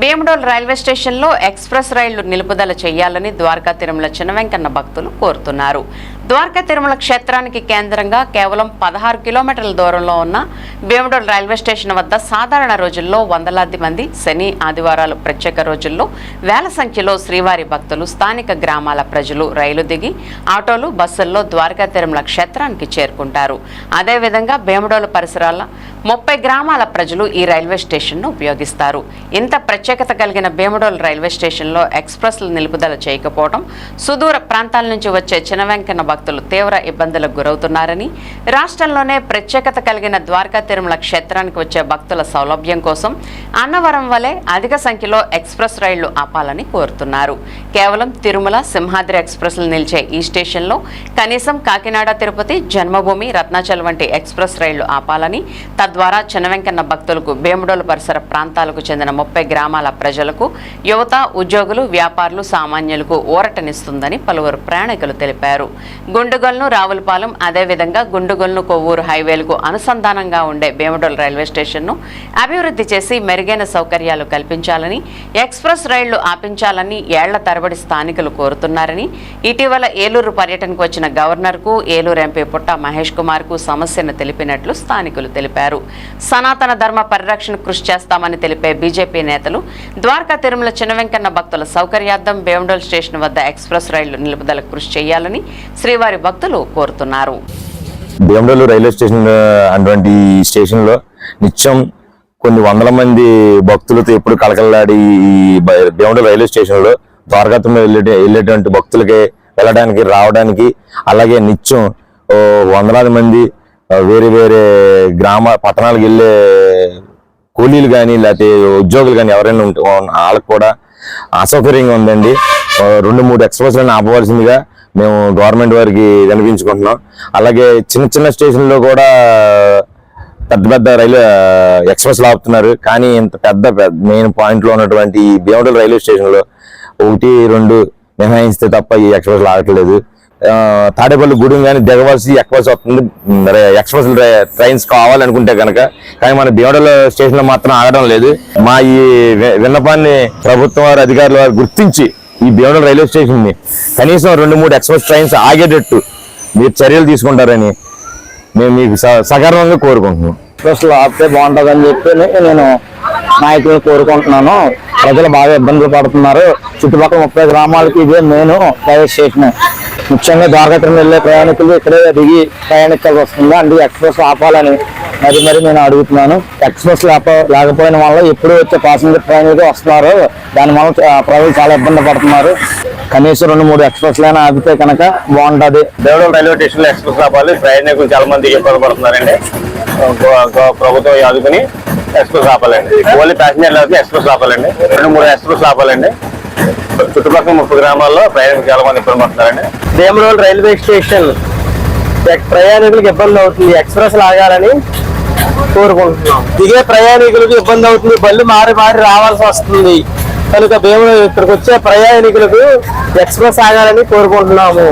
Bhimadole railway స్టేషన్లో express రైళ్ళు నిలుపుదల చేయాలని ద్వారకా తిరుమల చిన్నవెంకన్న భక్తులు కోరుతున్నారు. ద్వారకా తిరుమల క్షేత్రానికి కేంద్రంగా కేవలం పదహారు కిలోమీటర్ల దూరంలో ఉన్న భీమడోల్ రైల్వే స్టేషన్ వద్ద సాధారణ రోజుల్లో వందలాది మంది శని ఆదివారాలు ప్రత్యేక రోజుల్లో వేల సంఖ్యలో శ్రీవారి భక్తులు స్థానిక గ్రామాల ప్రజలు రైలు దిగి ఆటోలు బస్సుల్లో ద్వారకా తిరుమల క్షేత్రానికి చేరుకుంటారు. అదేవిధంగా భీమడోలు పరిసరాల ముప్పై గ్రామాల ప్రజలు ఈ రైల్వే స్టేషన్ను ఉపయోగిస్తారు. ఇంత ప్రత్యేకత కలిగిన భీమడోల్ రైల్వే స్టేషన్లో ఎక్స్ప్రెస్లు నిలుపుదల చేయకపోవడం సుదూర ప్రాంతాల నుంచి వచ్చే చినవెంకన్న భక్తులు తీవ్ర ఇబ్బందులకు గురవుతున్నారని రాష్ట్రంలోనే ప్రత్యేకత కలిగిన ద్వారకా తిరుమల క్షేత్రానికి వచ్చే భక్తుల సౌలభ్యం కోసం అన్నవరం వలె అధిక సంఖ్యలో ఎక్స్ప్రెస్ రైళ్ళు ఆపాలని కోరుతున్నారు. కేవలం తిరుమల సింహాద్రి ఎక్స్ప్రెస్లు నిలిచే ఈ స్టేషన్లో కనీసం కాకినాడ తిరుపతి జన్మభూమి రత్నాచల్ వంటి ఎక్స్ప్రెస్ రైళ్ళు ఆపాలని తద్వారా చినవెంకన్న భక్తులకు భీముడోలు పరిసర ప్రాంతాలకు చెందిన ముప్పై గ్రామాల ప్రజలకు యువత ఉద్యోగులు వ్యాపారులు సామాన్యులకు ఊరటనిస్తుందని పలువురు ప్రయాణికులు తెలిపారు. గుండుగొల్ను రావులపాలెం అదేవిధంగా గుండుగొల్ను కొవ్వూరు హైవేలకు అనుసంధానంగా ఉండే భీమడోల్ రైల్వే స్టేషన్ను అభివృద్ధి చేసి మెరుగైన సౌకర్యాలు కల్పించాలని ఎక్స్ప్రెస్ రైళ్ళు ఆపించాలని ఏళ్ళ తరబడి స్థానికులు కోరుతున్నారని ఇటీవల ఏలూరు పర్యటనకు వచ్చిన గవర్నర్కు ఏలూరు ఎంపీ పుట్ట మహేష్ కుమార్కు సమస్యను తెలిపినట్లు స్థానికులు తెలిపారు. సనాతన ధర్మ పరిరక్షణ కృషి చేస్తామని తెలిపే బీజేపీ నేతలు ద్వారకా తిరుమల చిన్నవెంకన్న భక్తుల సౌకర్యార్థం భీమడోల్ స్టేషన్ వద్ద ఎక్స్ప్రెస్ రైళ్ళు నిలుపుదలకు కృషి చేయాలని శ్రీ శ్రీవారి భక్తులు కోరుతున్నారు. భీమడోలు రైల్వే స్టేషన్ అటువంటి స్టేషన్లో నిత్యం కొన్ని వందల మంది భక్తులతో ఎప్పుడు కలకల్లాడి ఈ భీమడోలు రైల్వే స్టేషన్లో ద్వారకాత్మ వెళ్ళే వెళ్ళేటువంటి భక్తులకి వెళ్ళడానికి రావడానికి అలాగే నిత్యం వందలాది మంది వేరే వేరే గ్రామ పట్టణాలకు వెళ్ళే కూలీలు కానీ లేకపోతే ఉద్యోగులు కానీ ఎవరైనా ఉంటే వాళ్ళకు కూడా అసౌకర్యంగా ఉందండి. రెండు మూడు ఎక్స్ప్రెస్లను ఆపవలసిందిగా మేము గవర్నమెంట్ వారికి వినిపించుకుంటున్నాం అలాగే చిన్న చిన్న స్టేషన్లో కూడా పెద్ద పెద్ద రైల్వే ఎక్స్ప్రెస్లు ఆపుతున్నారు కానీ ఇంత పెద్ద మెయిన్ పాయింట్లో ఉన్నటువంటి ఈ భీమడోల్ రైల్వే స్టేషన్లో ఒకటి రెండు మినహాయిస్తే తప్ప ఈ ఎక్స్ప్రెస్లు ఆగట్లేదు తాడేపల్లి గూడెం కానీ దిగవలసి ఎక్కవలసి వస్తుంది. ఎక్స్ప్రెస్ ట్రైన్స్ కావాలనుకుంటే కనుక కానీ మన భీమడల స్టేషన్లో మాత్రం ఆగడం లేదు. మా ఈ విన్నపాన్ని ప్రభుత్వం వారు అధికారులు వారు గుర్తించి ఈ భీమవరం రైల్వే స్టేషన్ని కనీసం రెండు మూడు ఎక్స్ప్రెస్ ట్రైన్స్ ఆగేటట్టు మీరు చర్యలు తీసుకుంటారని మేము మీకు స- కోరుకుంటున్నాం. బస్సులు ఆపితే బాగుంటుందని చెప్పి నేను నాయకులను కోరుకుంటున్నాను. ప్రజలు బాగా ఇబ్బందులు పడుతున్నారు. చుట్టుపక్కల ముప్పై గ్రామాలకి ఇదే నేను రైల్వే స్టేషన్. ముఖ్యంగా ద్వారకట్రం వెళ్ళే ప్రయాణికులు ఇక్కడే దిగి ప్రయాణించాల్సి వస్తుంది. అందుకే ఎక్స్ప్రెస్ ఆపాలని మరి మరి నేను అడుగుతున్నాను. ఎక్స్ప్రెస్ లేక లేకపోయిన వల్ల ఎప్పుడు వచ్చే ప్యాసింజర్ ట్రైన్లు వస్తున్నారు. దానివల్ల ప్రజలు చాలా ఇబ్బంది పడుతున్నారు. కనీసం రెండు మూడు ఎక్స్ప్రెస్ లైన్ ఆపితే కనుక బాగుంటది. దేవడం రైల్వే స్టేషన్లో ఎక్స్ప్రెస్ ఆపాలి. ప్రయాణికులు చాలా మంది ఇబ్బంది పడుతున్నారండి. ప్రభుత్వం ఆదుకుని ఎక్స్ప్రెస్ ఆపాలండి. ఓన్లీ ప్యాసింజర్ అయితే ఎక్స్ప్రెస్ ఆపాలండి. రెండు మూడు ఎక్స్ప్రెస్ ఆపాలండి. చుట్టుపక్కల ముప్పై గ్రామాల్లో ప్రయాణికులు చాలా మంది ఇబ్బంది పడుతున్నారండి. Bhimarole railway station. ప్రయాణికులకు ఇబ్బంది అవుతుంది. ఎక్స్ప్రెస్ లాగాలని కోరుకుంటున్నాం. దిగే ప్రయాణికులకు ఇబ్బంది అవుతుంది. బళ్ళు మారి మారి రావాల్సి వస్తుంది. కనుక భీమ ఇక్కడికి వచ్చే ప్రయాణికులకు ఎక్స్ప్రెస్ ఆగాలని కోరుకుంటున్నాము.